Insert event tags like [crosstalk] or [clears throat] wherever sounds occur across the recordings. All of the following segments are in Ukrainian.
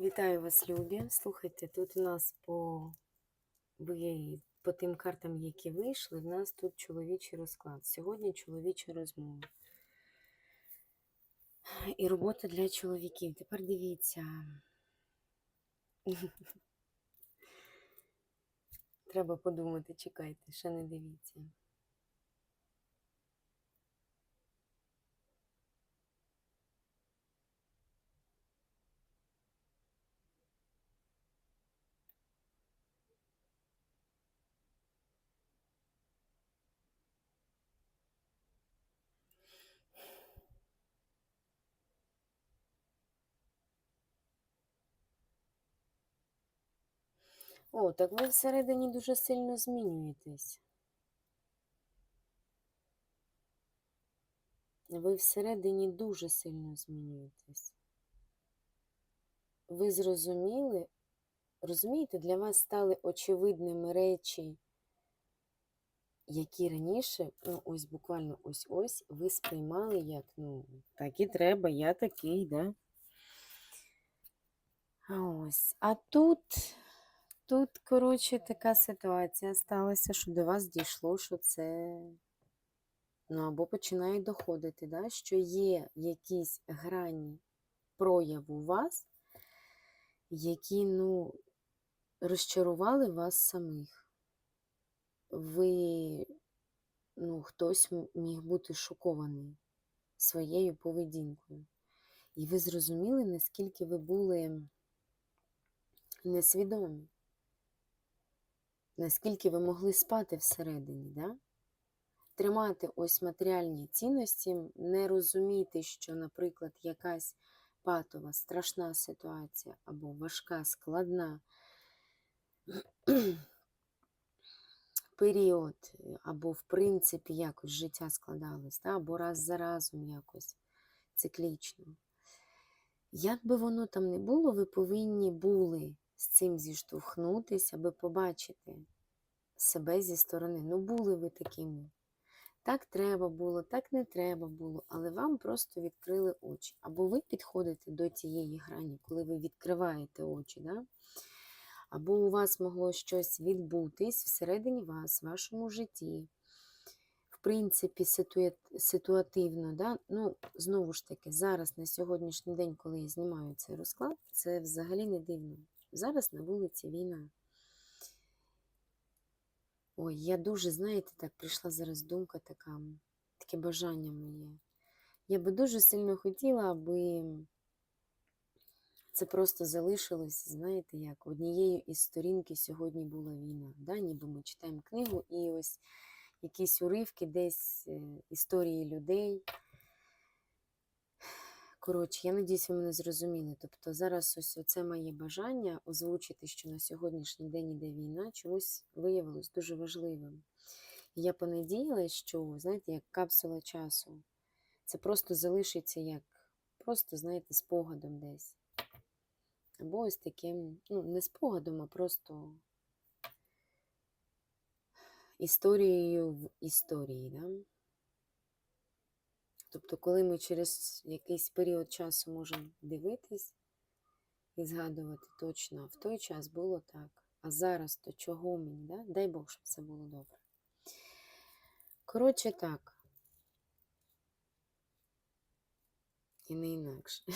Вітаю вас, любі. Слухайте, тут у нас по, по тим картам, які вийшли, в нас тут чоловічий розклад. Сьогодні чоловіча розмова. І робота для чоловіків. Тепер дивіться. [laughs] Треба подумати, чекайте, ще не дивіться. О, так ви всередині дуже сильно змінюєтесь. Ви всередині дуже сильно змінюєтесь. Ви зрозуміли, розумієте, для вас стали очевидними речі, які раніше, ну ось буквально ось-ось, ви сприймали як, ну, так і треба, я такий, да? А ось. А тут, тут, коротше, така ситуація сталася, що до вас дійшло, що це. Ну, або починає доходити, да, що є якісь грані прояву у вас, які, ну, розчарували вас самих. Ви, ну, хтось міг бути шокований своєю поведінкою. І ви зрозуміли, наскільки ви були несвідомі, наскільки ви могли спати всередині, да? тримати ось матеріальні цінності, не розуміти, що, наприклад, якась патова, страшна ситуація або важка, складна [clears throat] період, або в принципі якось життя складалось, да? або раз за разом якось циклічно. Як би воно там не було, ви повинні були з цим зіштовхнутися, аби побачити себе зі сторони. Ну, були ви такими. Так треба було, так не треба було, але вам просто відкрили очі. Або ви підходите до тієї грані, коли ви відкриваєте очі, да? або у вас могло щось відбутись всередині вас, в вашому житті. В принципі, ситуа- ситуативно, да? ну, знову ж таки, зараз на сьогоднішній день, коли я знімаю цей розклад, це взагалі не дивно. Зараз на вулиці війна. Ой, я дуже, знаєте, так прийшла зараз думка така, таке бажання моє. Я би дуже сильно хотіла, аби це просто залишилось, знаєте, як однією із сторінки сьогодні була війна. Да? Ніби ми читаємо книгу і ось якісь уривки, десь е, історії людей. Коротше, я надіюсь, ви мене зрозуміли. Тобто зараз ось оце моє бажання озвучити, що на сьогоднішній день іде війна, чомусь виявилось дуже важливим. І я понадіялась, що, знаєте, як капсула часу. Це просто залишиться як, просто, знаєте, спогадом десь. Або ось таким, ну, не спогадом, а просто історією в історії. Да? Тобто, коли ми через якийсь період часу можемо дивитись і згадувати точно, в той час було так. А зараз то чого мені? Да? Дай Бог, щоб все було добре. Коротше, так. І не інакше. [laughs]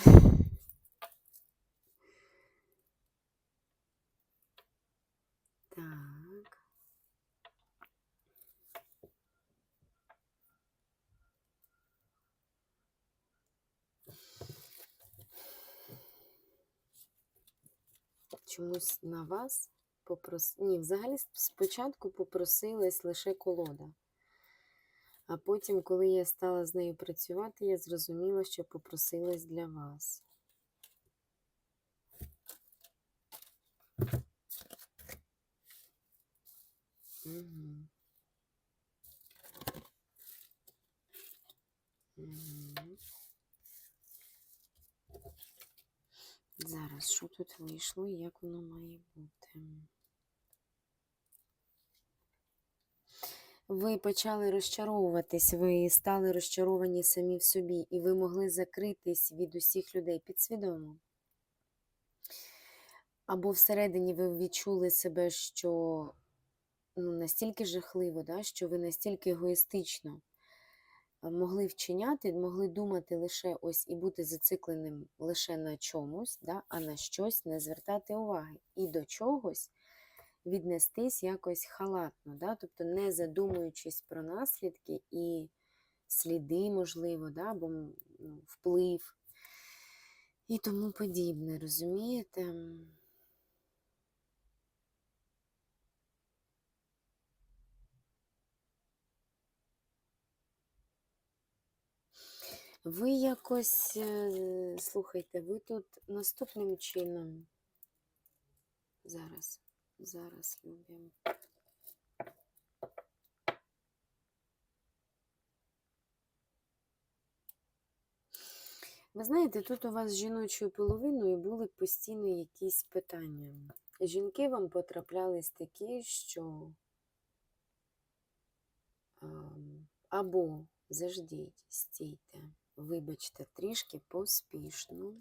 Так. Чомусь на вас попрос... Ні, взагалі спочатку попросилась лише колода. А потім, коли я стала з нею працювати, я зрозуміла, що попросилась для вас. Зараз, що тут вийшло і як воно має бути? Ви почали розчаровуватись, ви стали розчаровані самі в собі, і ви могли закритись від усіх людей підсвідомо. Або всередині ви відчули себе, що ну, настільки жахливо, да, що ви настільки егоїстично могли вчиняти, могли думати лише ось і бути зацикленим лише на чомусь, да, а на щось не звертати уваги. І до чогось віднестись якось халатно, да, тобто не задумуючись про наслідки і сліди, можливо, да, або ну, вплив і тому подібне, розумієте? Ви якось, е, слухайте, ви тут наступним чином. Зараз, зараз, любимо. Ви знаєте, тут у вас з жіночою половиною були постійно якісь питання. Жінки вам потраплялись такі, що або заждіть, стійте, вибачте, трішки поспішно.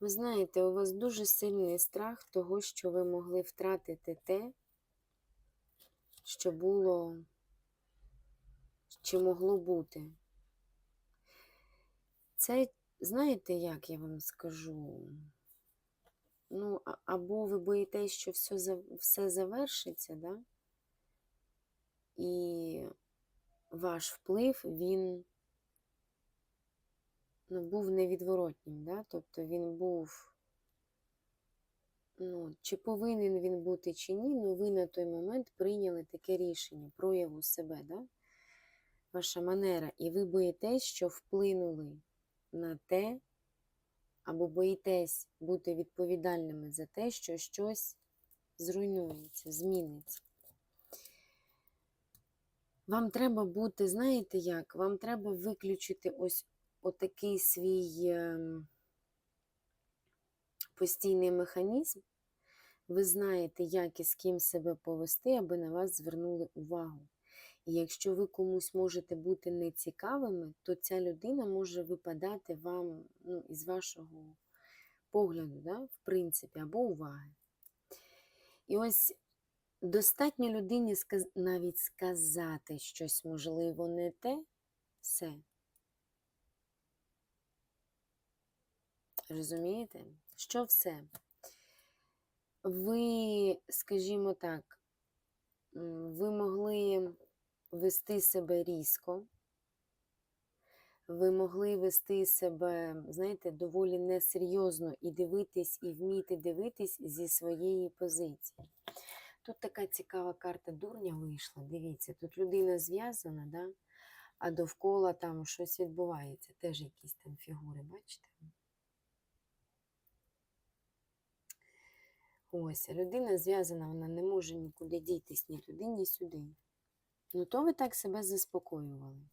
Ви знаєте, у вас дуже сильний страх того, що ви могли втратити те, що було чи могло бути. Це, знаєте, як я вам скажу? Ну, або ви боїтесь, що все, все завершиться, да? і ваш вплив, він ну, був невідворотнім, да? тобто він був, ну, чи повинен він бути, чи ні, ну ви на той момент прийняли таке рішення, прояву себе, да? ваша манера, і ви боїтесь, що вплинули на те, або боїтесь бути відповідальними за те, що щось зруйнується, зміниться. Вам треба бути, знаєте як? Вам треба виключити ось отакий свій ем, постійний механізм. Ви знаєте, як і з ким себе повести, аби на вас звернули увагу. І якщо ви комусь можете бути нецікавими, то ця людина може випадати вам ну, із вашого погляду, да, в принципі, або уваги. І ось достатньо людині сказ... навіть сказати щось, можливо, не те, все. Розумієте? Що все? Ви, скажімо так, ви могли вести себе різко, ви могли вести себе, знаєте, доволі несерйозно і дивитись, і вміти дивитись зі своєї позиції. Тут така цікава карта дурня вийшла. Дивіться, тут людина зв'язана, да? а довкола там щось відбувається. Теж якісь там фігури, бачите? Ось, людина зв'язана, вона не може нікуди дітись ні туди, ні сюди. Ну, то ви так себе заспокоювали.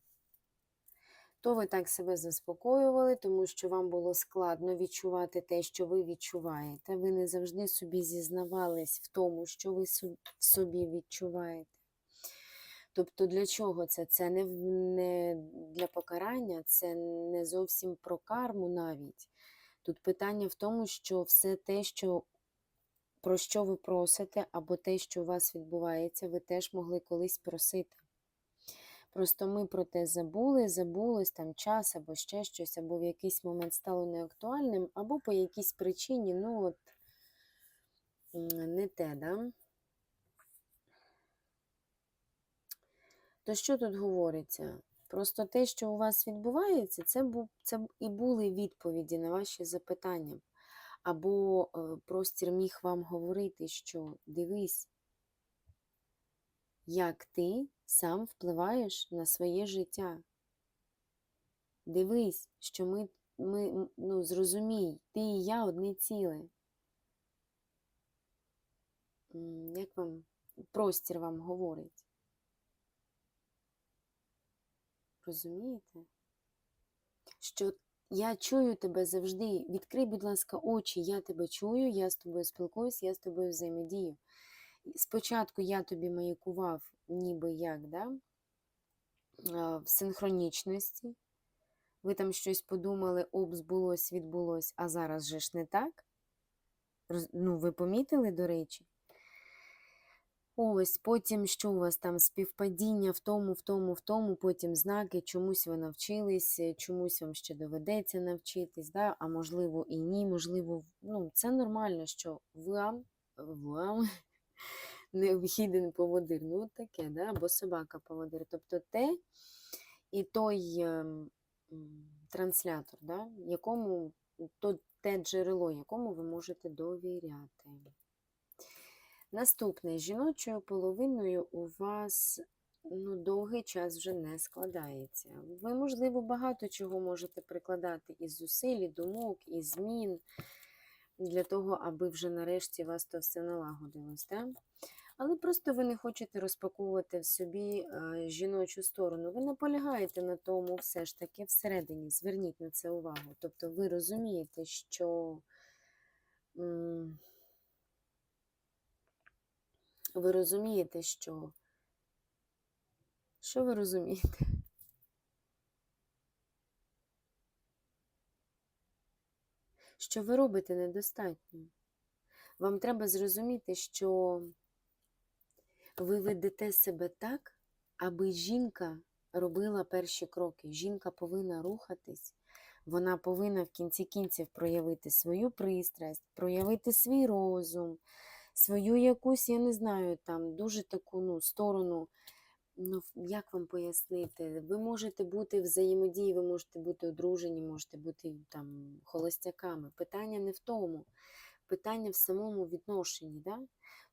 То ви так себе заспокоювали, тому що вам було складно відчувати те, що ви відчуваєте. Ви не завжди собі зізнавались в тому, що ви собі відчуваєте. Тобто для чого це? Це не, не для покарання, це не зовсім про карму навіть. Тут питання в тому, що все те, що, про що ви просите, або те, що у вас відбувається, ви теж могли колись просити. Просто ми про те забули, забулось там час або ще щось, або в якийсь момент стало неактуальним, або по якійсь причині, ну от не те, да? То що тут говориться? Просто те, що у вас відбувається, це, бу- це і були відповіді на ваші запитання. Або е, простір міг вам говорити, що дивись, як ти сам впливаєш на своє життя. Дивись, що ми, ми ну, зрозумій, ти і я одне ціле. Як вам простір вам говорить? Розумієте? Що Я чую тебе завжди. Відкрий, будь ласка, очі, я тебе чую, я з тобою спілкуюсь, я з тобою взаємодію. Спочатку я тобі маякував, ніби як, да? в синхронічності. Ви там щось подумали, об, збулось, відбулось, а зараз же ж не так. Ну, ви помітили, до речі? Ось, потім що у вас там співпадіння в тому, в тому, в тому, потім знаки, чомусь ви навчились, е, чомусь вам ще доведеться навчитись, да? а можливо і ні, можливо, ну, це нормально, що вам, вам [laughs] необхіден поводир. Ну, таке, да? або собака поводир. Тобто те і той ем, транслятор, да? якому, то, те джерело, якому ви можете довіряти. Наступне, жіночою половиною у вас ну, довгий час вже не складається. Ви, можливо, багато чого можете прикладати із зусиль, і думок, і змін для того, аби вже нарешті вас то все налагодилось. Да? Але просто ви не хочете розпаковувати в собі е, жіночу сторону. Ви наполягаєте на тому все ж таки всередині. Зверніть на це увагу. Тобто ви розумієте, що. Ви розумієте, що. Що ви розумієте? Що ви робите недостатньо. Вам треба зрозуміти, що ви ведете себе так, аби жінка робила перші кроки. Жінка повинна рухатись, вона повинна в кінці кінців проявити свою пристрасть, проявити свій розум, свою якусь, я не знаю, там дуже таку ну, сторону. Ну, як вам пояснити? Ви можете бути взаємодії, ви можете бути одружені, можете бути там холостяками. Питання не в тому, питання в самому відношенні. Да?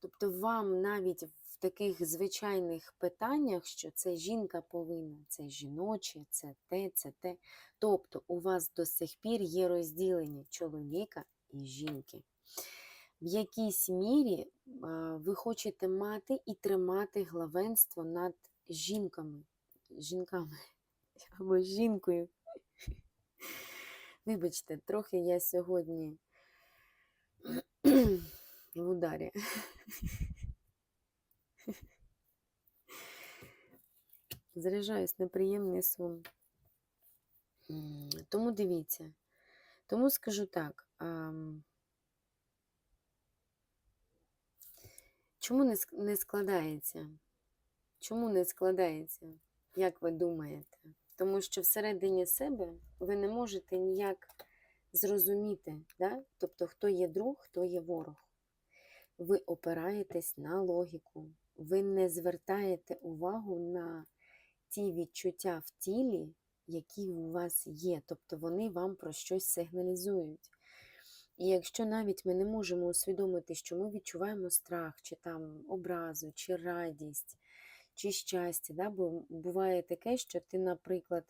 Тобто вам навіть в таких звичайних питаннях, що це жінка повинна, це жіноче, це те, це те. Тобто у вас до сих пір є розділення чоловіка і жінки. В якійсь мірі ви хочете мати і тримати главенство над жінками, жінками [laughs] або жінкою. Вибачте, трохи я сьогодні [clears throat] в ударі. [laughs] Заряджаюсь на приємний сон. Тому дивіться. Тому скажу так. Чому не складається? Чому не складається? Як ви думаєте? Тому що всередині себе ви не можете ніяк зрозуміти, да? тобто хто є друг, хто є ворог. Ви опираєтесь на логіку, ви не звертаєте увагу на ті відчуття в тілі, які у вас є, тобто вони вам про щось сигналізують. І якщо навіть ми не можемо усвідомити, що ми відчуваємо страх, чи там образу, чи радість, чи щастя, да? бо буває таке, що ти, наприклад,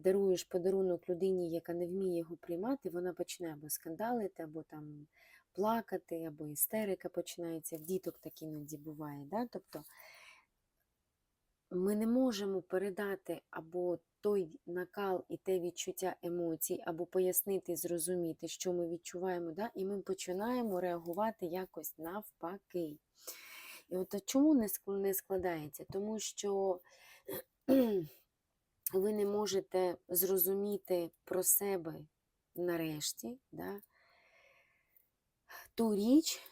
даруєш подарунок людині, яка не вміє його приймати, вона почне або скандалити, або там плакати, або істерика починається. В діток так іноді буває. Да? Тобто ми не можемо передати або той накал і те відчуття емоцій, або пояснити, зрозуміти, що ми відчуваємо, да? і ми починаємо реагувати якось навпаки. І от чому не складається? Тому що [clears throat] ви не можете зрозуміти про себе нарешті да? ту річ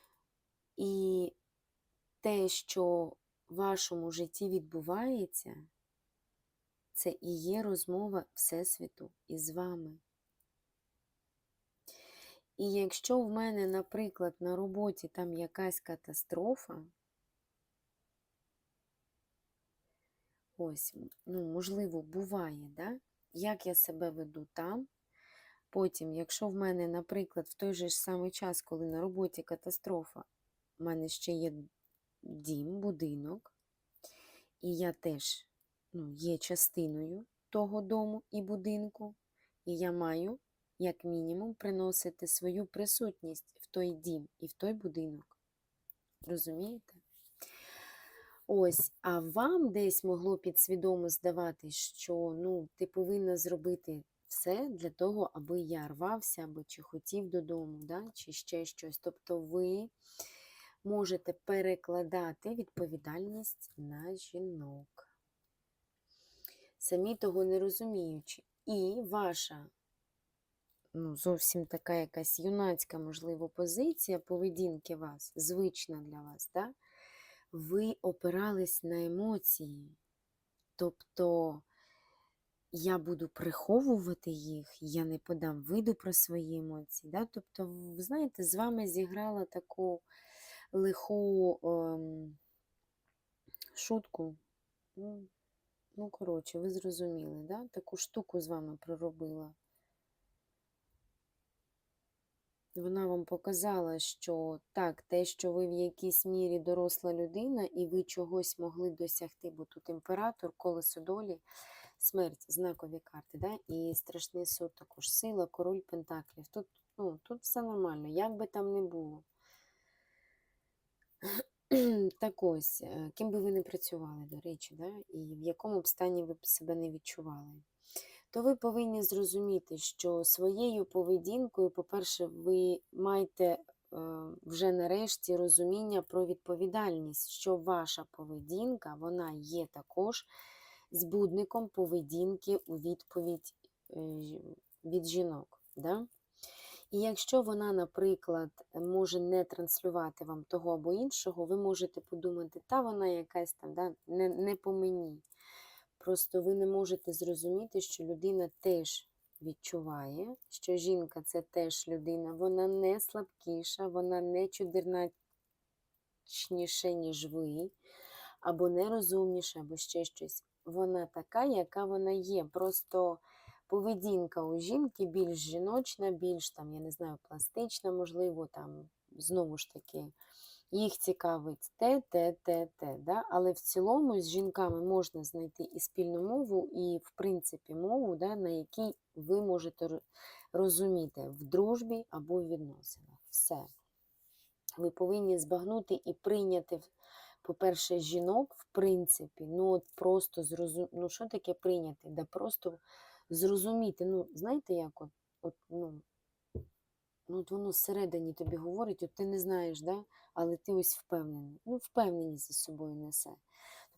і те, що вашому житті відбувається, це і є розмова Всесвіту із вами. І якщо в мене, наприклад, на роботі там якась катастрофа, ось, ну, можливо, буває, да? як я себе веду там. Потім, якщо в мене, наприклад, в той же ж самий час, коли на роботі катастрофа, в мене ще є дім, будинок, і я теж ну, є частиною того дому і будинку, і я маю, як мінімум, приносити свою присутність в той дім і в той будинок. Розумієте? Ось, а вам десь могло підсвідомо здаватись, що ну, ти повинна зробити все для того, аби я рвався, або чи хотів додому, да? чи ще щось. Тобто ви можете перекладати відповідальність на жінок, самі того не розуміючи. І ваша ну, зовсім така якась юнацька, можливо, позиція поведінки вас, звична для вас, да? ви опирались на емоції. Тобто я буду приховувати їх, я не подам виду про свої емоції. Да? Тобто, ви знаєте, з вами зіграла таку лиху ем, шутку. Ну, ну, коротше, ви зрозуміли, да? таку штуку з вами проробила. Вона вам показала, що так, те, що ви в якійсь мірі доросла людина, і ви чогось могли досягти, бо тут імператор, колесо долі, смерть, знакові карти, да? і страшний суд також, сила, король Пентаклів. Тут, ну, тут все нормально, як би там не було. [clears throat] Так ось, е, ким би ви не працювали, до речі, да? і в якому б стані ви б себе не відчували то ви повинні зрозуміти, що своєю поведінкою, по-перше, ви маєте е, вже нарешті розуміння про відповідальність, що ваша поведінка вона є також збудником поведінки у відповідь е, від жінок. Да? І якщо вона, наприклад, може не транслювати вам того або іншого, ви можете подумати, та вона якась там да, не, не по мені. Просто ви не можете зрозуміти, що людина теж відчуває, що жінка це теж людина, вона не слабкіша, вона не чудерначніша, ніж ви, або не розумніша, або ще щось. Вона така, яка вона є. Просто поведінка у жінки більш жіночна, більш там, я не знаю, пластична, можливо, там, знову ж таки їх цікавить те, те, те, те. Да? Але в цілому з жінками можна знайти і спільну мову, і, в принципі, мову, да, на якій ви можете розуміти в дружбі або в відносинах. Все. Ви повинні збагнути і прийняти, по-перше, жінок, в принципі, ну от просто зрозуміти, ну що таке прийняти? Да просто зрозуміти. Ну, знаєте, як от, от ну, ну, от воно всередині тобі говорить, от ти не знаєш, да? але ти ось впевнений. Ну, впевненість за собою несе.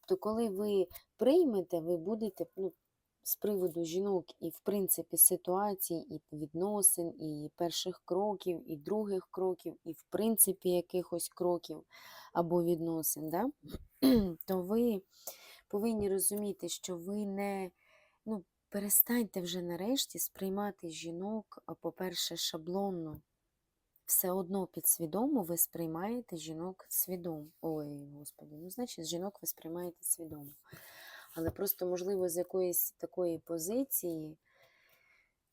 Тобто, коли ви приймете, ви будете ну, з приводу жінок і, в принципі, ситуацій, і відносин, і перших кроків, і других кроків, і, в принципі, якихось кроків або відносин, да? [clears throat] то ви повинні розуміти, що ви не. ну, Перестаньте вже нарешті сприймати жінок, по-перше, шаблонно. Все одно підсвідомо ви сприймаєте жінок свідомо. Ой, господи, ну, значить, жінок ви сприймаєте свідомо. Але просто, можливо, з якоїсь такої позиції,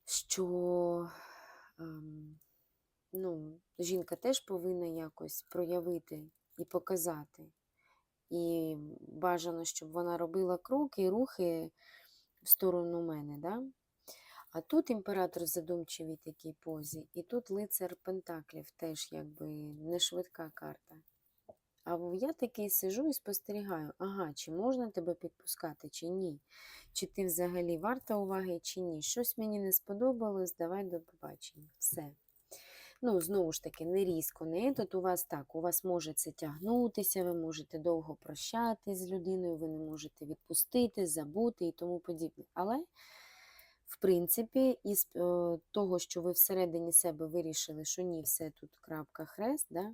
що ем, ну, жінка теж повинна якось проявити і показати. І бажано, щоб вона робила кроки і рухи в сторону мене. Да? А тут імператор в задумчивій такій позі, і тут лицар Пентаклів теж якби не швидка карта. А я такий сижу і спостерігаю, ага, чи можна тебе підпускати, чи ні. Чи ти взагалі варта уваги, чи ні. Щось мені не сподобалось, давай до побачення. Все. Ну, знову ж таки, не різко, не тут у вас так. У вас може це тягнутися, ви можете довго прощатись з людиною, ви не можете відпустити, забути і тому подібне. Але, в принципі, із е, того, що ви всередині себе вирішили, що ні, все тут крапка хрест, да,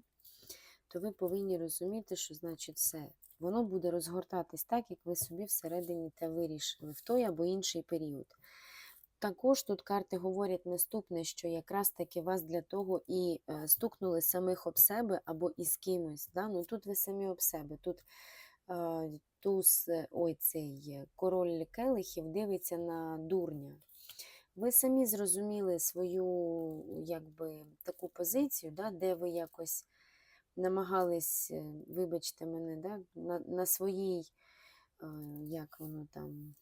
то ви повинні розуміти, що значить все. Воно буде розгортатись так, як ви собі всередині те вирішили в той або інший період. Також тут карти говорять наступне, що якраз таки вас для того і е, стукнули самих об себе або із кимось. Да? Ну, Тут ви самі об себе. Тут е, туз, ой, цей король келихів дивиться на дурня. Ви самі зрозуміли свою якби, таку позицію, да, де ви якось намагались, е, вибачте мене, да, на, на своїй, е, як воно там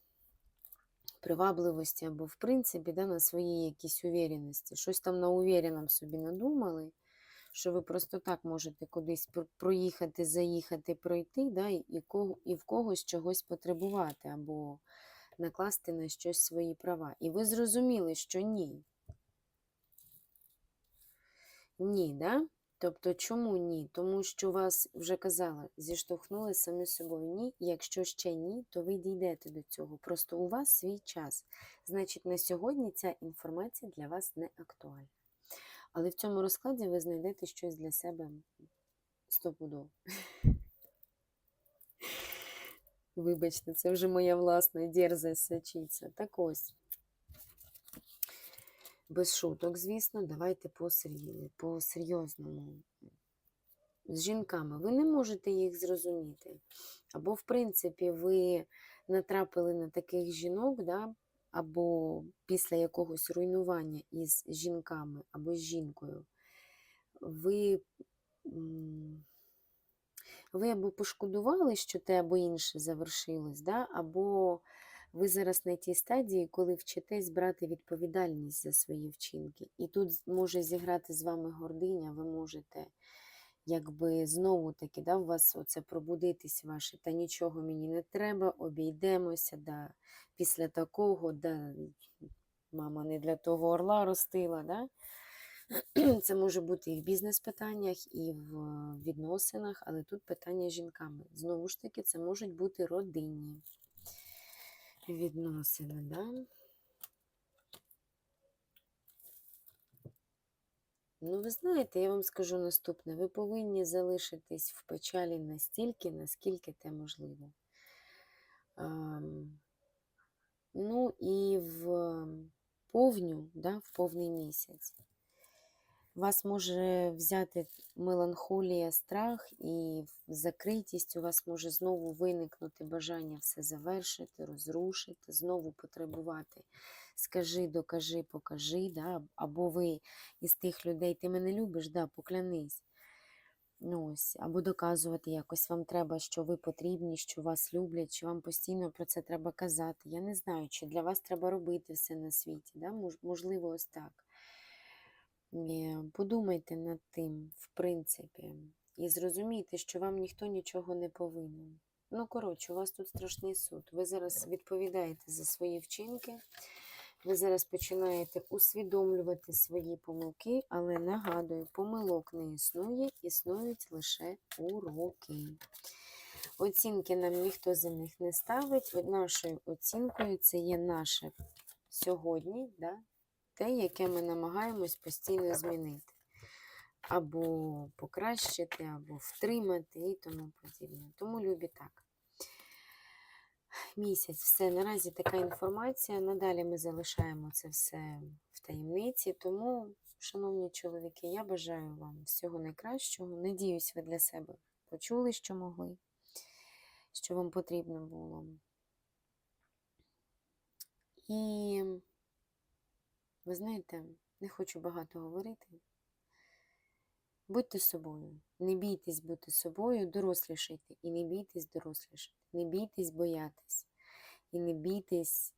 привабливості або, в принципі, да, на своїй якійсь увіреності. Щось там на увіреному собі надумали, що ви просто так можете кудись проїхати, заїхати, пройти, да, і, і в когось чогось потребувати, або накласти на щось свої права. І ви зрозуміли, що ні. Ні, да? Тобто, чому ні? Тому що вас вже казала, зіштовхнули самі собою ні. Якщо ще ні, то ви дійдете до цього. Просто у вас свій час. Значить, на сьогодні ця інформація для вас не актуальна. Але в цьому розкладі ви знайдете щось для себе стопудово. [laughs] Вибачте, це вже моя власна дерзость сочиться. Так ось. Без шуток, звісно, давайте по серйозному. З жінками ви не можете їх зрозуміти. Або, в принципі, ви натрапили на таких жінок, да, або після якогось руйнування із жінками, або з жінкою, ви, ви або пошкодували, що те або інше завершилось, да, або ви зараз на тій стадії, коли вчитесь брати відповідальність за свої вчинки. І тут може зіграти з вами гординя, ви можете якби знову таки да, у вас оце пробудитись ваше, та нічого мені не треба, обійдемося, да, після такого, да, мама не для того орла ростила. Да? [clears throat] Це може бути і в бізнес-питаннях, і в е, відносинах, але тут питання з жінками. Знову ж таки, це можуть бути родинні відносини. Да? Ну, ви знаєте, я вам скажу наступне: ви повинні залишитись в печалі настільки, наскільки те можливо. Ам, Ну і в повню, да, в повний місяць. Вас може взяти меланхолія, страх, і закритість у вас може знову виникнути бажання все завершити, розрушити, знову потребувати. Скажи, докажи, покажи, да? або ви із тих людей, ти мене любиш, да, поклянись. Ну, ось, або доказувати якось вам треба, що ви потрібні, що вас люблять, що вам постійно про це треба казати. Я не знаю, чи для вас треба робити все на світі. Да? Можливо, ось так. Е, Подумайте над тим, в принципі, і зрозумійте, що вам ніхто нічого не повинен. Ну, коротше, у вас тут страшний суд. Ви зараз відповідаєте за свої вчинки. Ви зараз починаєте усвідомлювати свої помилки, але нагадую, помилок не існує, існують лише уроки. Оцінки нам ніхто за них не ставить. Нашою оцінкою це є наше сьогодні, да? Те, яке ми намагаємось постійно змінити. Або покращити, або втримати і тому подібне. Тому любі так. Місяць, все, наразі така інформація. Надалі ми залишаємо це все в таємниці. Тому, шановні чоловіки, я бажаю вам всього найкращого. Надіюсь, ви для себе почули, що могли, що вам потрібно було. І ви знаєте, не хочу багато говорити. Будьте собою, не бійтесь бути собою, дорослішайте і не бійтесь дорослішати. Не бійтесь боятись. І не бійтесь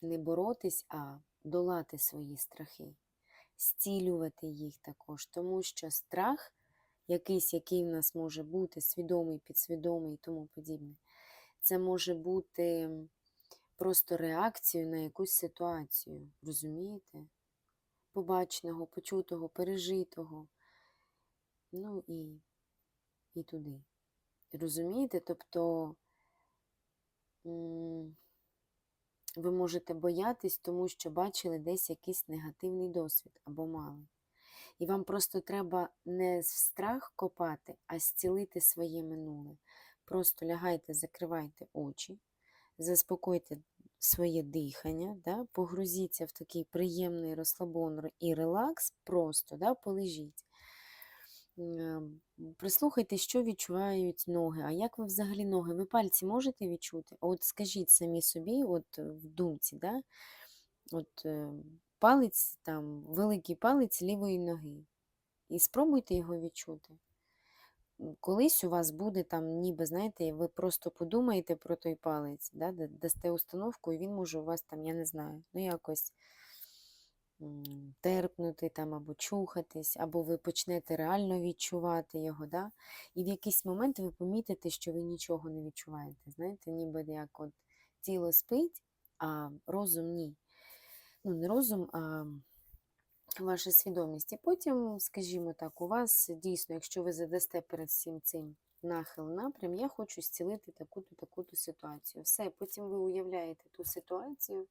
не боротись, а долати свої страхи, зцілювати їх також. Тому що страх, якийсь, який в нас може бути, свідомий, підсвідомий і тому подібне, це може бути просто реакцією на якусь ситуацію. Розумієте? Побаченого, почутого, пережитого. Ну і, і туди. Розумієте? Тобто ви можете боятись, тому що бачили десь якийсь негативний досвід або мали. І вам просто треба не в страх копати, а зцілити своє минуле. Просто лягайте, закривайте очі, заспокойте своє дихання, да? погрузіться в такий приємний розслабон і релакс, просто да? полежіть. Е, Прислухайте, що відчувають ноги. А як ви взагалі ноги? Ви пальці можете відчути? От скажіть самі собі, от в думці, да? от е, палець, там, великий палець лівої ноги. І спробуйте його відчути. Колись у вас буде там, ніби, знаєте, ви просто подумаєте про той палець, да- дасте установку, і він може у вас там, я не знаю, ну якось терпнути там або чухатись, або ви почнете реально відчувати його. Да? І в якийсь момент ви помітите, що ви нічого не відчуваєте. Знаєте, ніби як от тіло спить, а розум ні. Ну, не розум, а ваша свідомість. І потім, скажімо так, у вас дійсно, якщо ви задасте перед всім цим нахил напрям, я хочу зцілити таку-то, таку-то ситуацію. Все, потім ви уявляєте ту ситуацію.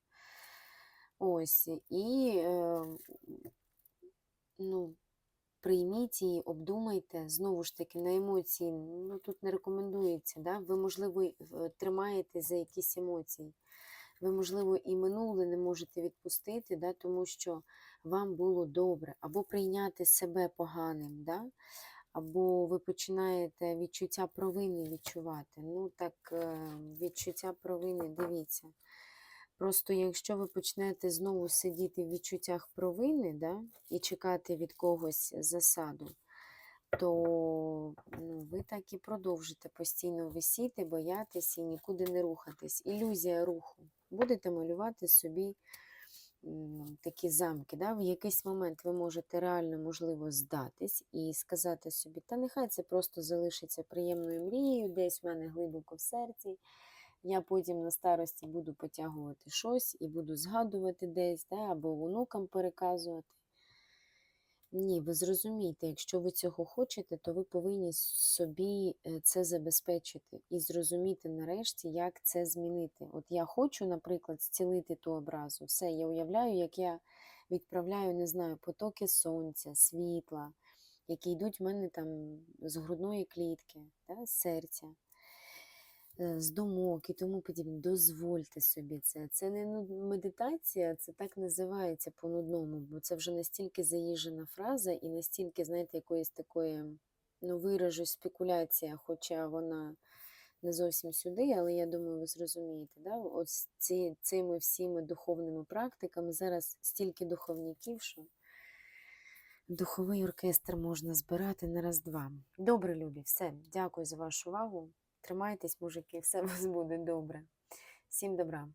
Ось, і е, ну, прийміть її, обдумайте, знову ж таки, на емоції, ну тут не рекомендується, да? ви, можливо, е, тримаєте за якісь емоції. Ви, можливо, і минуле не можете відпустити, да? тому що вам було добре, або прийняти себе поганим, да? або ви починаєте відчуття провини відчувати. Ну так, е, відчуття провини, дивіться. Просто якщо ви почнете знову сидіти в відчуттях провини да, і чекати від когось засаду, то ну, ви так і продовжите постійно висіти, боятися і нікуди не рухатись. Ілюзія руху. Будете малювати собі такі замки. Да? В якийсь момент ви можете реально, можливо, здатись і сказати собі, та нехай це просто залишиться приємною мрією, десь в мене глибоко в серці. Я потім на старості буду потягувати щось і буду згадувати десь, да, або онукам переказувати. Ні, ви зрозумійте, якщо ви цього хочете, то ви повинні собі е, це забезпечити і зрозуміти нарешті, як це змінити. От я хочу, наприклад, зцілити ту образу. Все, я уявляю, як я відправляю, не знаю, потоки сонця, світла, які йдуть в мене там з грудної клітки, з серця з думок і тому подібне. Дозвольте собі це. Це не медитація, це так називається по-нудному, бо це вже настільки заїжджена фраза і настільки, знаєте, якоїсь такої, ну, виражу, спекуляція, хоча вона не зовсім сюди, але я думаю, ви зрозумієте. Да? От ці, цими всіми духовними практиками зараз стільки духовників, що духовий оркестр можна збирати на раз-два. Добре, любі, все. Дякую за вашу увагу. Тримайтесь, мужики, [laughs] все у вас буде добре. Всім добра.